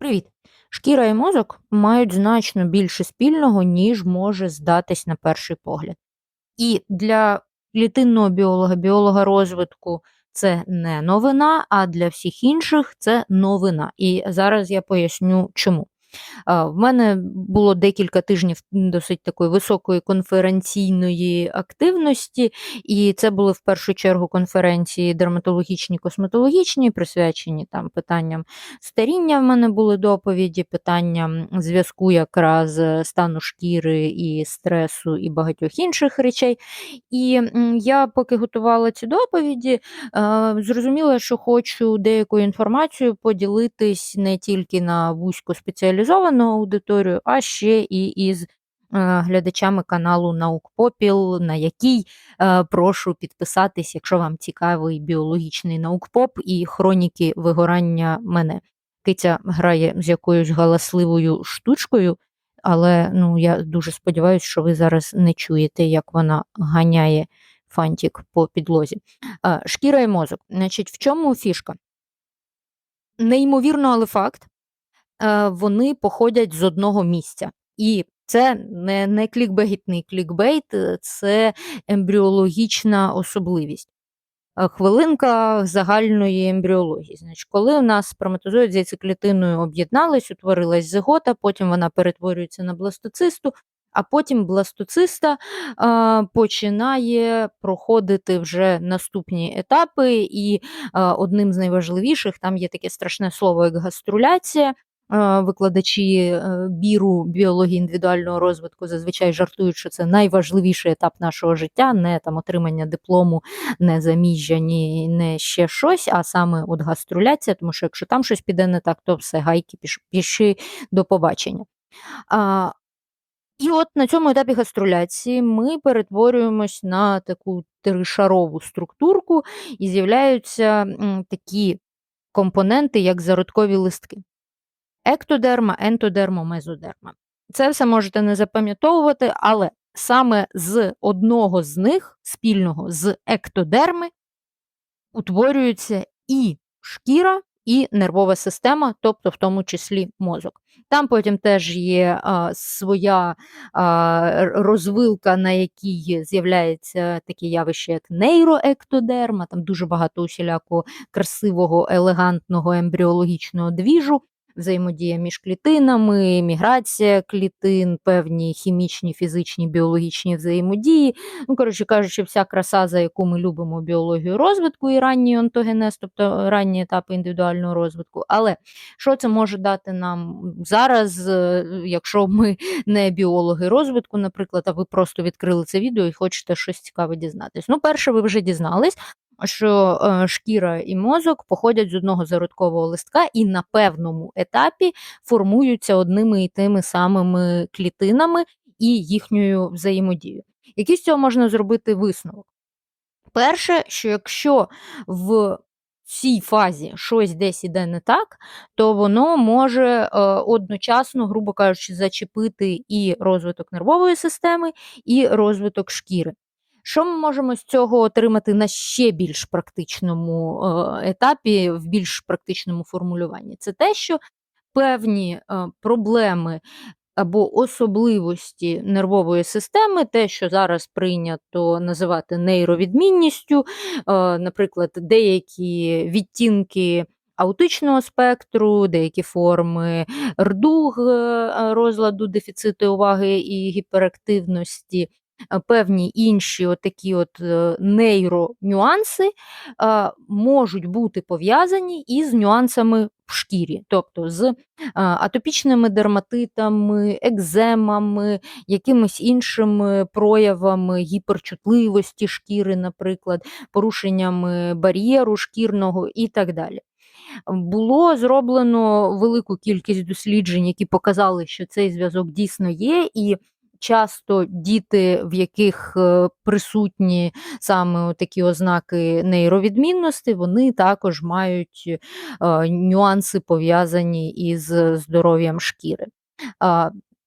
Привіт! Шкіра і мозок мають значно більше спільного, ніж може здатись на перший погляд. І для клітинного біолога, біолога розвитку це не новина, а для всіх інших це новина. І зараз я поясню чому. В мене було декілька тижнів досить такої високої конференційної активності, і це були в першу чергу конференції дерматологічні, косметологічні, присвячені там питанням старіння. В мене були доповіді, питанням зв'язку якраз стану шкіри і стресу, і багатьох інших речей. І я поки готувала ці доповіді, зрозуміла, що хочу деякою інформацією поділитись не тільки на вузько спеціалізовану, спеціалізовану аудиторію, а ще і із е, глядачами каналу Наукпопіл, на який е, прошу підписатись, якщо вам цікавий біологічний наукпоп і хроніки вигорання мене. Киця грає з якоюсь галасливою штучкою, але ну, я дуже сподіваюся, що ви зараз не чуєте, як вона ганяє фантик по підлозі. Е, шкіра і мозок. Значить, В чому фішка? Неймовірно, але факт. Е, вони походять з одного місця. І це не не клікбейтний клікбейт, е, це ембріологічна особливість. Е, хвилинка загальної ембріології. Значить, Коли у нас сперматозоїд з яйцеклітиною об'єднались, утворилась зигота, потім вона перетворюється на бластоцисту, а потім бластоциста а, починає проходити вже наступні етапи, і а, одним з найважливіших там є таке страшне слово, як гаструляція викладачі е, біру біології індивідуального розвитку зазвичай жартують, що це найважливіший етап нашого життя, не там отримання диплому, не заміжжя, ні не ще щось, а саме от гаструляція, тому що якщо там щось піде не так, то все гайки піши до побачення. А, І от на цьому етапі гаструляції ми перетворюємось на таку тришарову структурку, і з'являються такі компоненти, як зародкові листки ектодерма, ентодерма, мезодерма. Це все можете не запам'ятовувати, але саме з одного з них, спільного з ектодерми, утворюється і шкіра, і нервова система, тобто в тому числі мозок. Там потім теж є а, своя а, розвилка, на якій з'являється таке явище, як нейроектодерма, там дуже багато усілякого красивого, елегантного ембріологічного двіжу взаємодія між клітинами, міграція клітин, певні хімічні, фізичні, біологічні взаємодії. Ну, коротше кажучи, вся краса, за яку ми любимо біологію розвитку і ранній онтогенез, тобто ранні етапи індивідуального розвитку. Але що це може дати нам зараз, е, якщо ми не біологи розвитку, наприклад, а ви просто відкрили це відео і хочете щось цікаве дізнатись? Ну, перше, ви вже дізнались що е, шкіра і мозок походять з одного зародкового листка і на певному етапі формуються одними і тими самими клітинами і їхньою взаємодією. Який з цього можна зробити висновок? Перше, що якщо в цій фазі щось десь іде не так, то воно може е, одночасно, грубо кажучи, зачепити і розвиток нервової системи, і розвиток шкіри. Що ми можемо з цього отримати на ще більш практичному е, етапі, в більш практичному формулюванні? Це те, що певні е, проблеми або особливості нервової системи, те, що зараз прийнято називати нейровідмінністю, е, наприклад, деякі відтінки. Аутичного спектру, деякі форми рдуг розладу дефіциту уваги і гіперактивності, певні інші отакі от е, нейронюанси можуть бути пов'язані із нюансами в шкірі, тобто з атопічними дерматитами, екземами, якимись іншими проявами гіперчутливості шкіри, наприклад, порушеннями бар'єру шкірного і так далі. Було зроблено велику кількість досліджень, які показали, що цей зв'язок дійсно є, і часто діти, в яких е, присутні саме такі ознаки нейровідмінності, вони також мають е, нюанси пов'язані із здоров'ям шкіри.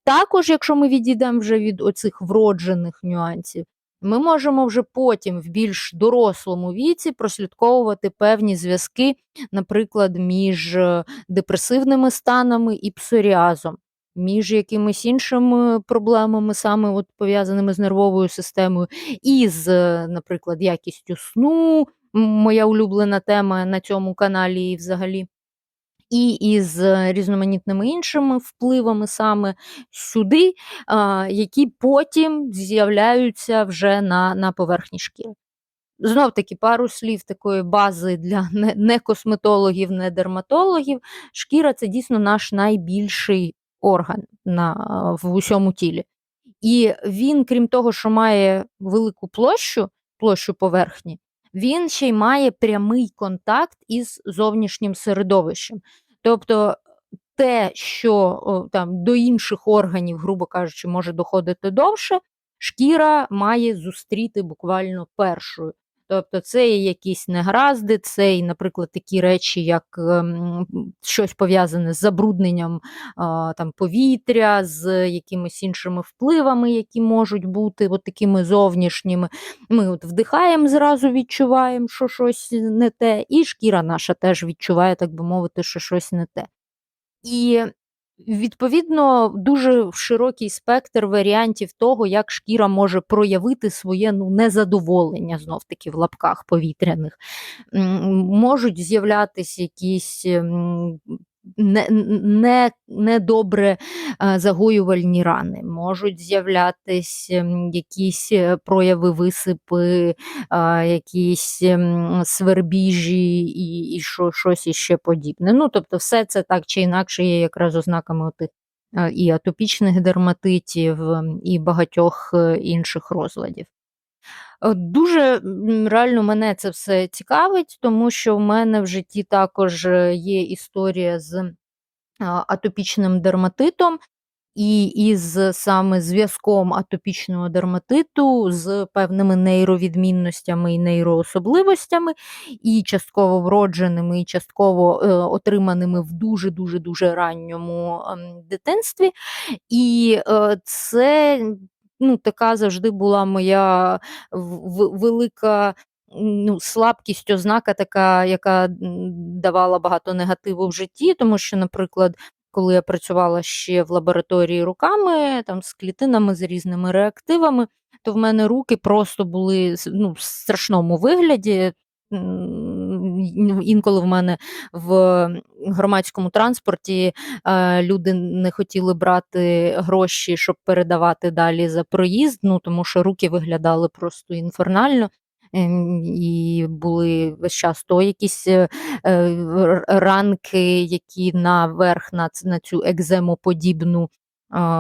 Також, якщо ми відійдемо вже від оцих вроджених нюансів, Ми можемо вже потім в більш дорослому віці прослідковувати певні зв'язки, наприклад, між е, депресивними станами і псоріазом, між якимись іншими проблемами, саме от пов'язаними з нервовою системою, і з, е, наприклад, якістю сну, моя улюблена тема на цьому каналі і взагалі. І із різноманітними іншими впливами саме сюди, які потім з'являються вже на на поверхні шкіри. Знов таки пару слів такої бази для не косметологів, не дерматологів. Шкіра це дійсно наш найбільший орган на, в усьому тілі. І він, крім того, що має велику площу, площу поверхні, він ще й має прямий контакт із зовнішнім середовищем. Тобто те, що там до інших органів, грубо кажучи, може доходити довше, шкіра має зустріти буквально першою. Тобто це і якісь негаразди, це і, наприклад, такі речі, як ем, щось пов'язане з забрудненням там, повітря, з якимись іншими впливами, які можуть бути от такими зовнішніми. Ми от вдихаємо, зразу відчуваємо, що щось не те, і шкіра наша теж відчуває, так би мовити, що щось не те. І Відповідно, дуже широкий спектр варіантів того, як шкіра може проявити своє ну, незадоволення, знов таки в лапках повітряних. Можуть з'являтися якісь не, не, недобре загоювальні рани, можуть з'являтись якісь е, прояви висипи, якісь свербіжі і і що, щось іще подібне. Ну, Тобто, все це так чи інакше є якраз ознаками отих і атопічних дерматитів, і багатьох е, інших розладів. Е, дуже реально мене це все цікавить, тому що в мене в житті також е, є історія з атопічним дерматитом. І із саме зв'язком атопічного дерматиту з певними нейровідмінностями і нейроособливостями, і частково вродженими, і частково е, отриманими в дуже-дуже дуже ранньому е, дитинстві. І це ну, така завжди була моя велика. Ну, слабкість, ознака така, яка давала багато негативу в житті, тому що, наприклад, коли я працювала ще в лабораторії руками, там з клітинами, з різними реактивами, то в мене руки просто були ну, в страшному вигляді. Інколи в мене в громадському транспорті е, люди не хотіли брати гроші, щоб передавати далі за проїзд, ну тому що руки виглядали просто інфернально. Ем, і були весь час то якісь е, е, ранки, які наверх на, на цю екземоподібну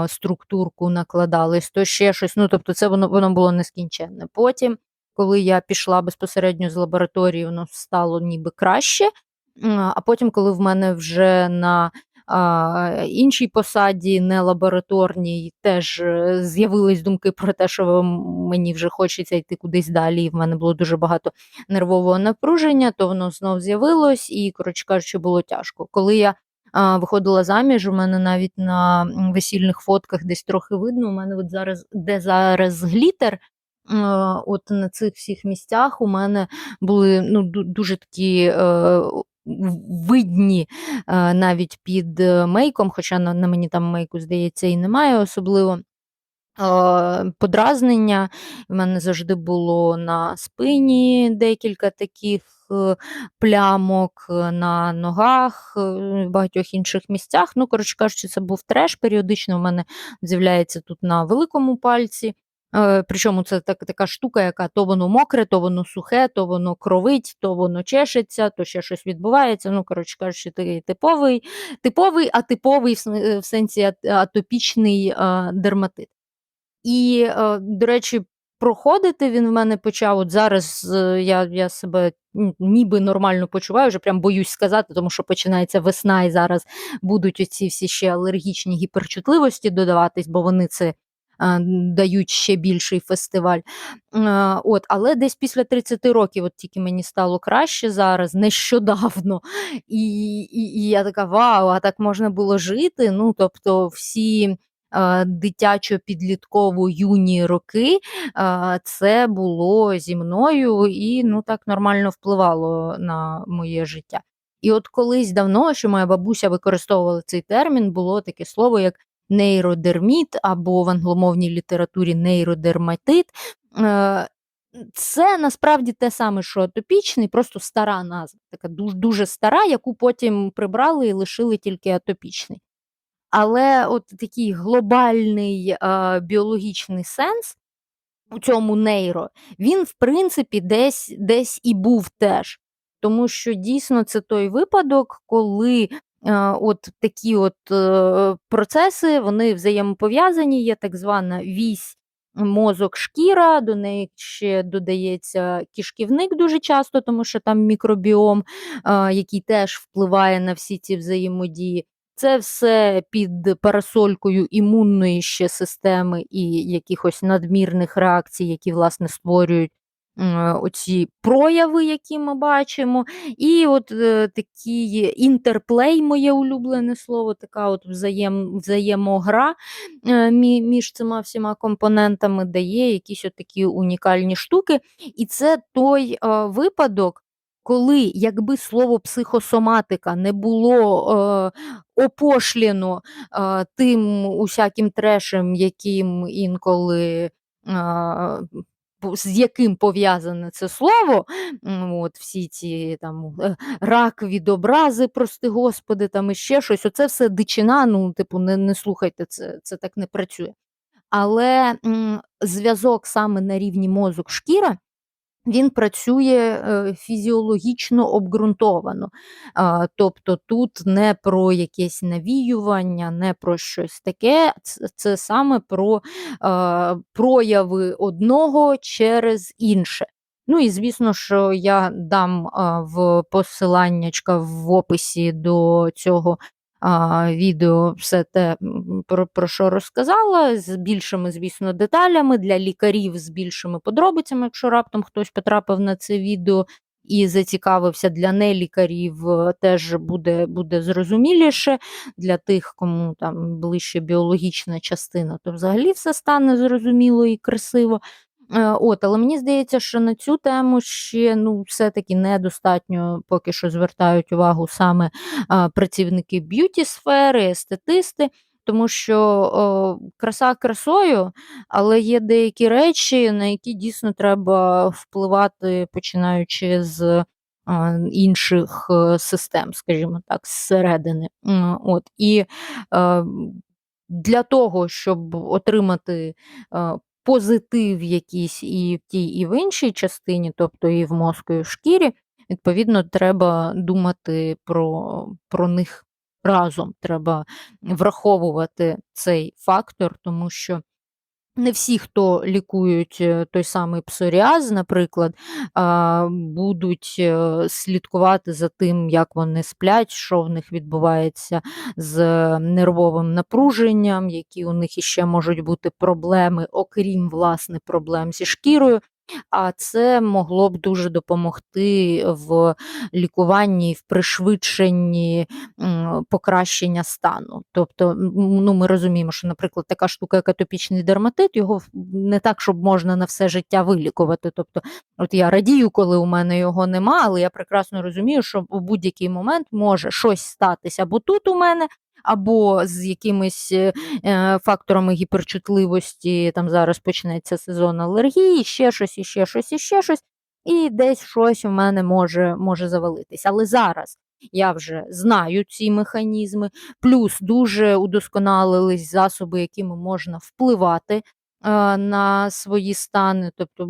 структурку накладались, то ще щось. Ну, тобто, це воно воно було нескінченне. Потім коли я пішла безпосередньо з лабораторії, воно стало ніби краще. А потім, коли в мене вже на а, іншій посаді, не лабораторній, теж е, з'явились думки про те, що мені вже хочеться йти кудись далі, і в мене було дуже багато нервового напруження, то воно знов з'явилось, і, коротше кажучи, було тяжко. Коли я а, виходила заміж, у мене навіть на весільних фотках десь трохи видно, у мене от зараз, де зараз глітер, От на цих всіх місцях у мене були ну, дуже такі е, видні е, навіть під е, мейком, хоча на, на мені там мейку, здається, і немає особливо. Подразнення в мене завжди було на спині декілька таких плямок, на ногах, в багатьох інших місцях. Ну, коротше кажучи, це був треш. Періодично в мене з'являється тут на великому пальці. Е, причому це так, така штука, яка то воно мокре, то воно сухе, то воно кровить, то воно чешеться, то ще щось відбувається. Ну, коротше кажучи, такий типовий, типовий, атиповий в сенсі атопічний дерматит. І, е, до речі, проходити він в мене почав. От зараз е, я я себе ніби нормально почуваю, вже прям боюсь сказати, тому що починається весна, і зараз будуть оці всі ще алергічні гіперчутливості додаватись, бо вони це дають ще більший фестиваль. От, Але десь після 30 років, от тільки мені стало краще зараз, нещодавно. І і, і я така, вау, а так можна було жити. Ну, тобто, всі е, дитячо-підлітково-юні роки, це було зі мною і ну так нормально впливало на моє життя. І от колись давно, що моя бабуся використовувала цей термін, було таке слово як нейродерміт або в англомовній літературі нейродерматит. Е, це насправді те саме, що атопічний, просто стара назва, така дуже, дуже стара, яку потім прибрали і лишили тільки атопічний. Але от такий глобальний е, біологічний сенс у цьому нейро, він, в принципі, десь, десь і був теж. Тому що дійсно це той випадок, коли от такі от е, процеси вони взаємопов'язані, є так звана вісь мозок шкіра, до неї ще додається кишківник дуже часто, тому що там мікробіом, е, який теж впливає на всі ці взаємодії. Це все під парасолькою імунної ще системи і якихось надмірних реакцій, які, власне, створюють оці прояви, які ми бачимо. І от е, інтерплей, моє улюблене слово, така от взаєм, взаємогра е, між цими всіма компонентами дає якісь от такі унікальні штуки. І це той е, випадок. Коли якби слово психосоматика не було е, опошлено е, тим усяким трешем, яким інколи е, з яким пов'язане це слово, от всі ці там е, рак відобрази, прости господи, там і ще щось. Оце все дичина, ну, типу, не не слухайте, це це так не працює. Але зв'язок саме на рівні мозок шкіра він працює е, фізіологічно обґрунтовано. Тобто тут не про якесь навіювання, не про щось таке, це саме про прояви одного через інше. Ну і звісно, що я дам в посиланнячка в описі до цього відео все те, про, про що розказала, з більшими, звісно, деталями для лікарів з більшими подробицями, якщо раптом хтось потрапив на це відео. І зацікавився для нелікарів, е, теж буде буде зрозуміліше для тих, кому там ближче біологічна частина, то взагалі все стане зрозуміло і красиво. Е, от, Але мені здається, що на цю тему ще ну, все-таки недостатньо поки що звертають увагу саме а, працівники б'юті сфери, естетисти. Тому що о, краса красою, але є деякі речі, на які дійсно треба впливати, починаючи з а, інших е, систем, скажімо так, зсередини. От, І а, для того, щоб отримати позитив якийсь і в тій, і в іншій частині, тобто і в мозку, і в шкірі, відповідно, треба думати про, про них разом. Треба враховувати цей фактор, тому що. Не всі, хто лікують е, той самий псоріаз, наприклад, будуть е, слідкувати за тим, як вони сплять, що в них відбувається з нервовим напруженням, які у них іще можуть бути проблеми, окрім власне проблем зі шкірою а це могло б дуже допомогти в лікуванні, в пришвидшенні покращення стану. Тобто, ну ми розуміємо, що, наприклад, така штука, як атопічний дерматит, його не так, щоб можна на все життя вилікувати. Тобто, от я радію, коли у мене його нема, але я прекрасно розумію, що в будь-який момент може щось статися, бо тут у мене або з якимись е, е, факторами гіперчутливості, там зараз почнеться сезон алергії, ще щось, і ще щось, і ще щось, і десь щось у мене може, може завалитись. Але зараз. Я вже знаю ці механізми, плюс дуже удосконалились засоби, якими можна впливати на свої стани, тобто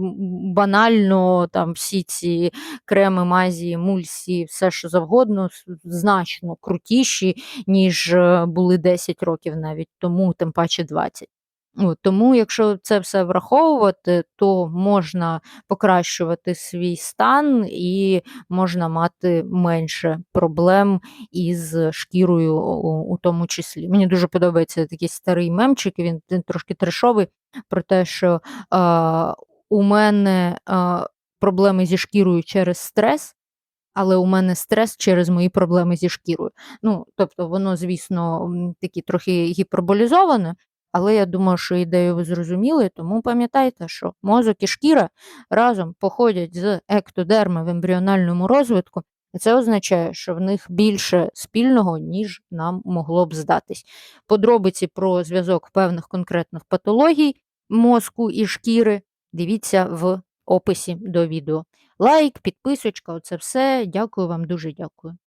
банально там всі ці креми, мазі, мульсі, все що завгодно, значно крутіші, ніж е, були 10 років навіть тому, тим паче 20. От, Тому, якщо це все враховувати, то можна покращувати свій стан і можна мати менше проблем із шкірою, у, тому числі. Мені дуже подобається такий старий мемчик, він, трошки трешовий, про те, що а, у мене а, проблеми зі шкірою через стрес. Але у мене стрес через мої проблеми зі шкірою. Ну, тобто, воно, звісно, такі трохи гіперболізоване, Але я думаю, що ідею ви зрозуміли, тому пам'ятайте, що мозок і шкіра разом походять з ектодерми в ембріональному розвитку, і це означає, що в них більше спільного, ніж нам могло б здатись. Подробиці про зв'язок певних конкретних патологій мозку і шкіри дивіться в описі до відео. Лайк, підписочка, оце все. Дякую вам, дуже дякую.